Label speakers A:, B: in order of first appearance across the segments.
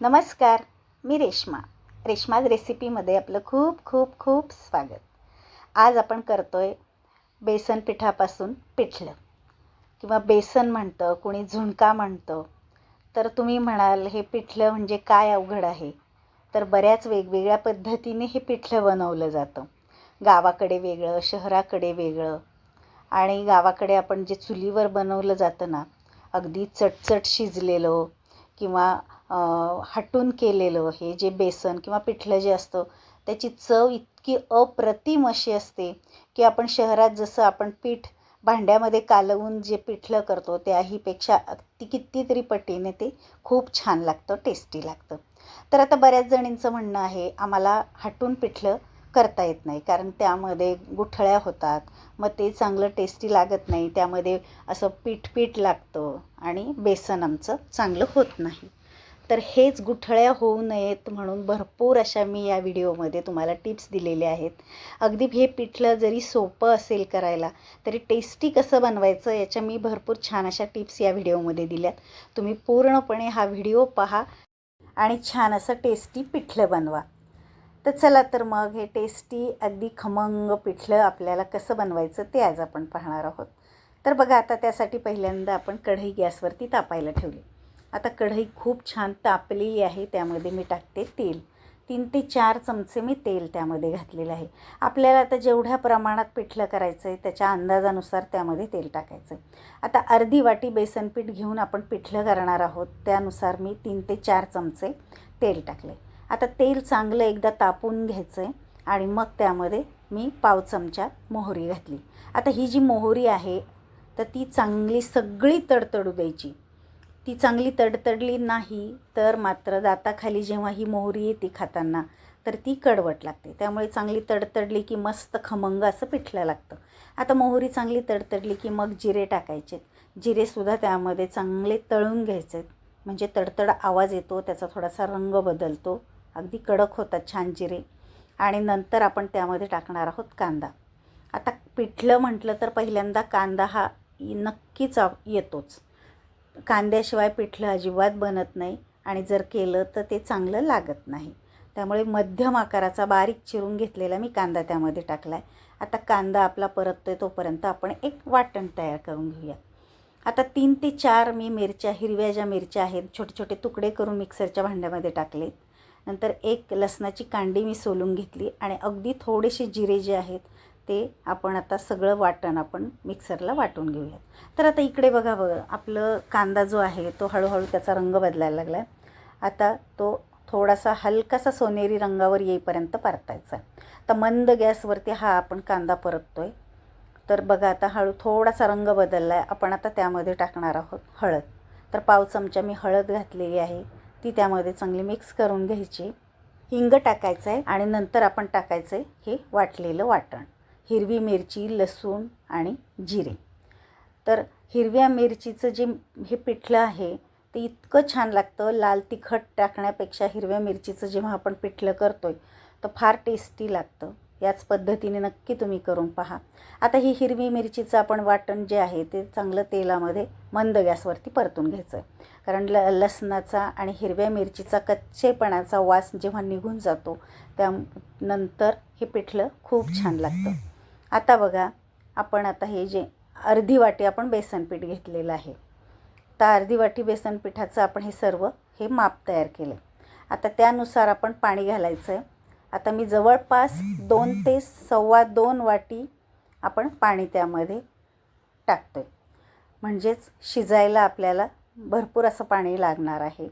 A: नमस्कार मी रेश्मा. रेश्माज रेसिपीमध्ये आपलं खूप खूप खूप स्वागत. आज आपण करतो आहे बेसन पिठापासून पिठलं. किंवा बेसन म्हणतं कुणी झुणका म्हणतं तर तुम्ही म्हणाल हे पिठलं म्हणजे काय अवघड आहे? तर बऱ्याच वेगवेगळ्या पद्धतीने हे पिठलं बनवलं जातं. गावाकडे वेगळं शहराकडे वेगळं. आणि गावाकडे आपण जे चुलीवर बनवलं जातं ना अगदी चटचट शिजलेलं किंवा हटून केलेलं हे जे बेसन किंवा पिठलं जे असतं त्याची चव इतकी अप्रतिम अशी असते की आपण शहरात जसं आपण पीठ भांड्यामध्ये कालवून जे पिठलं करतो त्याहीपेक्षा ती कितीतरी पटीने ते खूप छान लागतं टेस्टी लागतं. तर आता बऱ्याच जणींचं म्हणणं आहे आम्हाला हटून पिठलं करता येत नाही कारण त्यामध्ये गुठळ्या होतात मग ते चांगलं टेस्टी लागत नाही त्यामध्ये असं पीठ पीठ लागतं आणि बेसन आमचं चांगलं होत नाही. तर हेच गुठळ्या होऊ नयेत म्हणून भरपूर अशा मी या व्हिडिओमध्ये तुम्हाला टिप्स दिलेल्या आहेत. अगदी हे पिठलं जरी सोपं असेल करायला तरी टेस्टी कसं बनवायचं याच्या मी भरपूर छान अशा टिप्स या व्हिडिओमध्ये दिल्यात. तुम्ही पूर्णपणे हा व्हिडिओ पहा आणि छान असं टेस्टी पिठलं बनवा. तर चला तर मग हे टेस्टी अगदी खमंग पिठलं आपल्याला कसं बनवायचं ते आज आपण पाहणार आहोत. तर बघा आता त्यासाठी पहिल्यांदा आपण कढई गॅसवरती तापायला ठेवली. आता कढई खूप छान तापलेली आहे त्यामध्ये मी टाकते तेल. तीन ते चार चमचे मी तेल त्यामध्ये घातलेलं आहे. आपल्याला आता जेवढ्या प्रमाणात पिठलं करायचं आहे त्याच्या अंदाजानुसार त्यामध्ये तेल टाकायचं आहे आता अर्धी वाटी बेसन पीठ घेऊन आपण पिठलं करणार आहोत त्यानुसार मी तीन ते चार चमचे तेल टाकले आता तेल चांगलं एकदा तापून घ्यायचं आहे आणि मग त्यामध्ये मी पाव चमचा मोहरी घातली. आता ही जी मोहरी आहे तर ती चांगली सगळी तडतडू द्यायची. ती चांगली तडतडली नाही तर मात्र दाताखाली जेव्हा ही मोहरी येते खाताना तर ती कडवट लागते. त्यामुळे चांगली तडतडली की मस्त खमंग असं पिठलं लागतं. आता मोहरी चांगली तडतडली की मग जिरे टाकायचे जिरेसुद्धा त्यामध्ये चांगले तळून घ्यायचे म्हणजे तडतड आवाज येतो त्याचा थोडासा रंग बदलतो. अगदी कडक होतात छान जिरे. आणि नंतर आपण त्यामध्ये टाकणार आहोत कांदा. आता पिठलं म्हटलं तर पहिल्यांदा कांदा हा नक्कीच येतोच. कांद्याशिवाय पिठलं अजिबात बनत नाही आणि जर केलं तर ते चांगलं लागत नाही. त्यामुळे मध्यम आकाराचा बारीक चिरून घेतलेला मी कांदा त्यामध्ये टाकला आहे आता कांदा आपला परततो आहे तोपर्यंत आपण एक वाटण तयार करून घेऊया. आता तीन ते चार मी मिरच्या हिरव्या ज्या मिरच्या आहेत छोटे छोटे तुकडे करून मिक्सरच्या भांड्यामध्ये टाकले नंतर एक लसणाची कांडी मी सोलून घेतली आणि अगदी थोडेसे जिरे जे आहेत ते आपण आता सगळं वाटण आपण मिक्सरला वाटून घेऊयात. तर आता इकडे बघा बघा आपलं कांदा जो आहे तो हळूहळू त्याचा रंग बदलायला लागला आहे आता तो थोडासा हलकासा सोनेरी रंगावर येईपर्यंत परतायचा तर मंद गॅसवरती हा आपण कांदा परततो आहे तर बघा आता हळू थोडासा रंग बदलला आहे आपण आता त्यामध्ये टाकणार आहोत हळद. तर पाव चमचा मी हळद घातलेली आहे. ती त्यामध्ये चांगली मिक्स करून घ्यायची. हिंग टाकायचं आहे आणि नंतर आपण टाकायचं आहे हे वाटलेलं वाटण. हिरवी मिरची लसूण आणि जिरे. तर हिरव्या मिरचीचं जे हे पिठलं आहे ते इतकं छान लागतं लाल तिखट टाकण्यापेक्षा हिरव्या मिरचीचं जेव्हा आपण पिठलं करतो आहे तर फार टेस्टी लागतं. याच पद्धतीने नक्की तुम्ही करून पहा. आता ही हिरवी मिरचीचं आपण वाटण जे आहे ते चांगलं तेलामध्ये मंद गॅसवरती परतून घ्यायचं आहे कारण ल लसणाचा आणि हिरव्या मिरचीचा कच्चेपणाचा वास जेव्हा निघून जातो त्यानंतर हे पिठलं खूप छान लागतं. आता बघा आपण आता हे जे अर्धी वाटी आपण बेसनपीठ घेतलेलं आहे. तर अर्धी वाटी बेसन पिठाचं आपण हे सर्व हे माप तयार केलं आता त्यानुसार आपण पाणी घालायचं आहे आता मी जवळपास दोन ते सव्वा दोन वाटी आपण पाणी त्यामध्ये टाकतो आहे म्हणजेच शिजायला आपल्याला भरपूर असं पाणी लागणार आहे.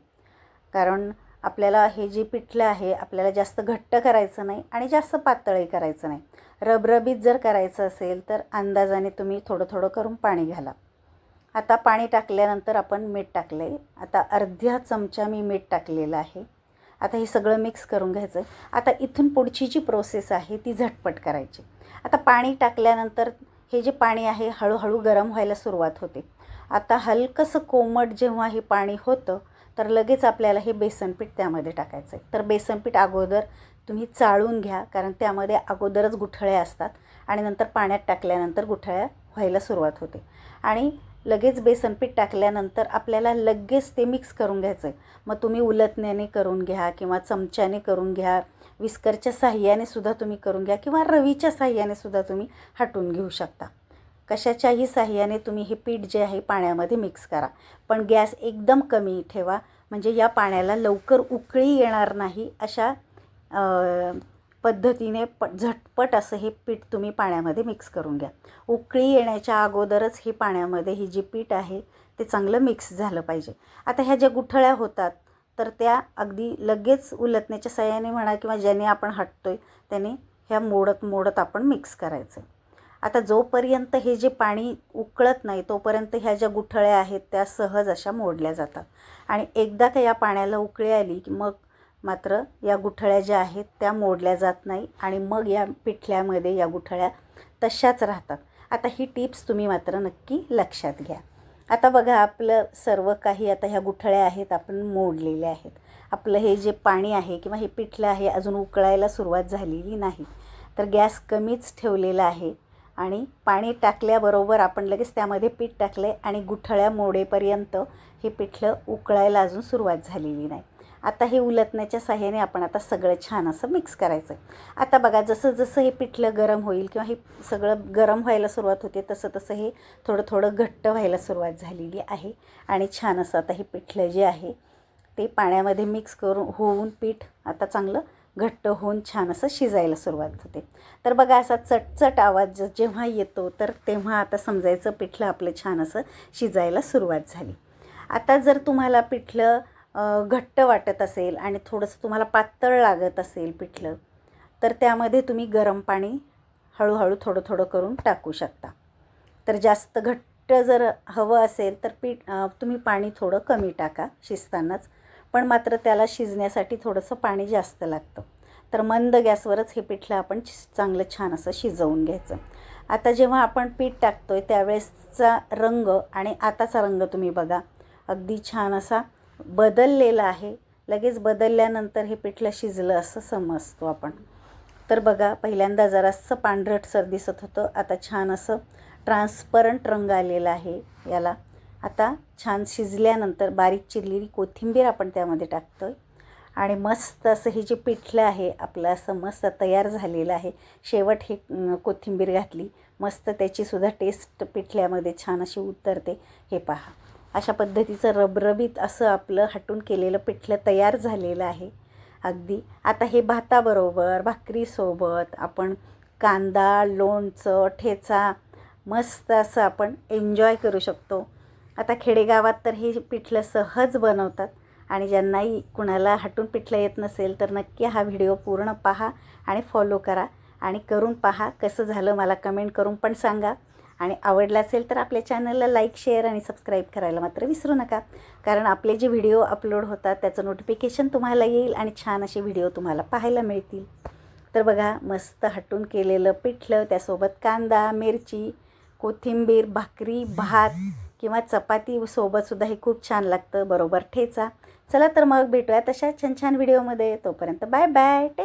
A: कारण आपल्याला हे जे पिठलं आहे आपल्याला जास्त घट्ट करायचं नाही आणि जास्त पातळही करायचं नाही. रबरबीत जर करायचं असेल तर अंदाजाने तुम्ही थोडं थोडं करून पाणी घाला. आता पाणी टाकल्यानंतर आपण मीठ टाकलं आहे आता अर्ध्या चमचा मी मीठ टाकलेलं आहे. आता हे सगळं मिक्स करून घ्यायचं आता इथून पुढची जी प्रोसेस आहे ती झटपट करायची. आता पाणी टाकल्यानंतर हे जे पाणी आहे हळूहळू गरम व्हायला सुरुवात होते. आता हलकंसं कोमट जेव्हा हे पाणी होतं तर लगेच आपल्याला हे बेसनपीठ त्यामध्ये टाकायचं आहे तर बेसनपीठ अगोदर तुम्ही चाळून घ्या कारण त्यामध्ये अगोदरच गुठळ्या असतात आणि नंतर पाण्यात टाकल्यानंतर गुठळ्या व्हायला सुरुवात होते. आणि लगेच बेसनपीठ टाकल्यानंतर आपल्याला लगेच ते मिक्स करून घ्यायचं आहे मग तुम्ही उलटण्याने करून घ्या किंवा चमच्याने करून घ्या विस्करच्या साह्याने सुद्धा तुम्ही करून घ्या किंवा रवीच्या साह्याने सुद्धा तुम्ही हटून घेऊ शकता. कशाच्याही साह्याने तुम्ही हे पीठ जे आहे पाण्यामध्ये मिक्स करा. पण गॅस एकदम कमी ठेवा. म्हणजे या पाण्याला लवकर उकळी येणार नाही अशा पद्धतीने प झटपट असं हे पीठ तुम्ही पाण्यामध्ये मिक्स करून घ्या. उकळी येण्याच्या अगोदरच हे पाण्यामध्ये ही जी पीठ आहे ते चांगलं मिक्स झालं पाहिजे. आता ह्या ज्या गुठळ्या होतात तर त्या अगदी लगेच उलटण्याच्या सहाय्याने म्हणा किंवा ज्याने आपण हटतो आहे त्याने ह्या मोडत मोडत आपण मिक्स करायचं आता जोपर्यंत हे जे पाणी उकळत नाही तोपर्यंत ह्या ज्या गुठळ्या आहेत त्या सहज अशा मोडल्या जातात. आणि एकदा का या पाण्याला उकळी आली की मग मात्र या गुठळ्या ज्या आहेत त्या मोडल्या जात नाही आणि मग या पिठल्यामध्ये या गुठळ्या तशाच राहतात. आता ही टिप्स तुम्ही मात्र नक्की लक्षात घ्या. आता बघा आपलं सर्व काही आता ह्या गुठळ्या आहेत आपण मोडलेल्या आहेत. आपलं हे जे पाणी आहे किंवा हे पिठलं आहे अजून उकळायला सुरुवात झालेली नाही. तर गॅस कमीच ठेवलेला आहे. आणि पाणी टाकल्याबरोबर आपण लगेच त्यामध्ये पीठ टाकले आणि गुठळ्या मोडेपर्यंत हे पिठलं उकळायला अजून सुरुवात झालेली नाही. आता हे उलटण्याच्या साह्याने आपण आता सगळं छान असं मिक्स करायचं आहे आता बघा जसं जसं हे पिठलं गरम होईल किंवा हे सगळं गरम व्हायला सुरुवात होते तसं तसं हे थोडं थोडं घट्ट व्हायला सुरुवात झालेली आहे आणि छान असं आता हे पिठलं जे आहे ते पाण्यामध्ये मिक्स करून होऊन पीठ आता चांगलं घट्ट होऊन छान असं शिजायला सुरुवात होते. तर बघा असा चटचट आवाज ज- जेव्हा येतो तर तेव्हा आता समजायचं पिठलं आपलं छान असं शिजायला सुरुवात झाली. आता जर तुम्हाला पिठलं घट्ट वाटत असेल आणि थोडंसं तुम्हाला पातळ लागत असेल पिठलं तर त्यामध्ये तुम्ही गरम पाणी हळूहळू थोडं थोडं करून टाकू शकता. तर जास्त घट्ट जर हवं असेल तर पीठ तुम्ही पाणी थोडं कमी टाका शिजतानाच. पण मात्र त्याला शिजण्यासाठी थोडंसं पाणी जास्त लागतं. तर मंद गॅसवरच हे पिठलं आपण चांगलं छान असं शिजवून घ्यायचं. आता जेव्हा आपण पीठ टाकतो आहे त्यावेळेसचा रंग आणि आताचा रंग तुम्ही बघा. अगदी छान असा बदललेला आहे. लगेच बदलल्यानंतर हे पिठलं शिजलं असं समजतो आपण. तर बघा पहिल्यांदा जरासं पांढरटसर दिसत होतं. आता छान असं ट्रान्सपरंट रंग आलेला आहे याला. आता छान शिजल्यानंतर बारीक चिरलेली कोथिंबीर आपण त्यामध्ये टाकतो आहे आणि मस्त असं हे जे पिठलं आहे आपलं असं मस्त तयार झालेलं आहे. शेवट हे कोथिंबीर घातली. मस्त त्याचीसुद्धा टेस्ट पिठल्यामध्ये छान अशी उतरते. हे पहा. अशा पद्धतीचं रबरबीत असं आपलं हटून केलेलं पिठलं तयार झालेलं आहे. अगदी. आता हे भाताबरोबर भाकरीसोबत आपण कांदा लोणचं ठेचा मस्त असं आपण एन्जॉय करू शकतो. आता खेडेगावात तर हे पिठलं सहज बनवतात आणि ज्यांनाही कुणाला हटून पिठलं येत नसेल तर नक्की हा व्हिडिओ पूर्ण पहा आणि फॉलो करा. आणि करून पहा कसं झालं मला कमेंट करून पण सांगा. आणि आवडलं असेल तर आपल्या चॅनलला लाईक शेअर आणि सबस्क्राईब करायला मात्र विसरू नका. कारण आपले जे व्हिडिओ अपलोड होतात त्याचं नोटिफिकेशन तुम्हाला येईल आणि छान असे व्हिडिओ तुम्हाला पाहायला मिळतील. तर बघा मस्त हटून केलेलं पिठलं त्यासोबत कांदा मिरची कोथिंबीर भाकरी भात किंवा चपाती सोबतसुद्धा हे खूप छान लागतं. बरोबर ठेचा. चला तर मग भेटूया तशा छान छान व्हिडिओमध्ये. तोपर्यंत बाय बाय. टेक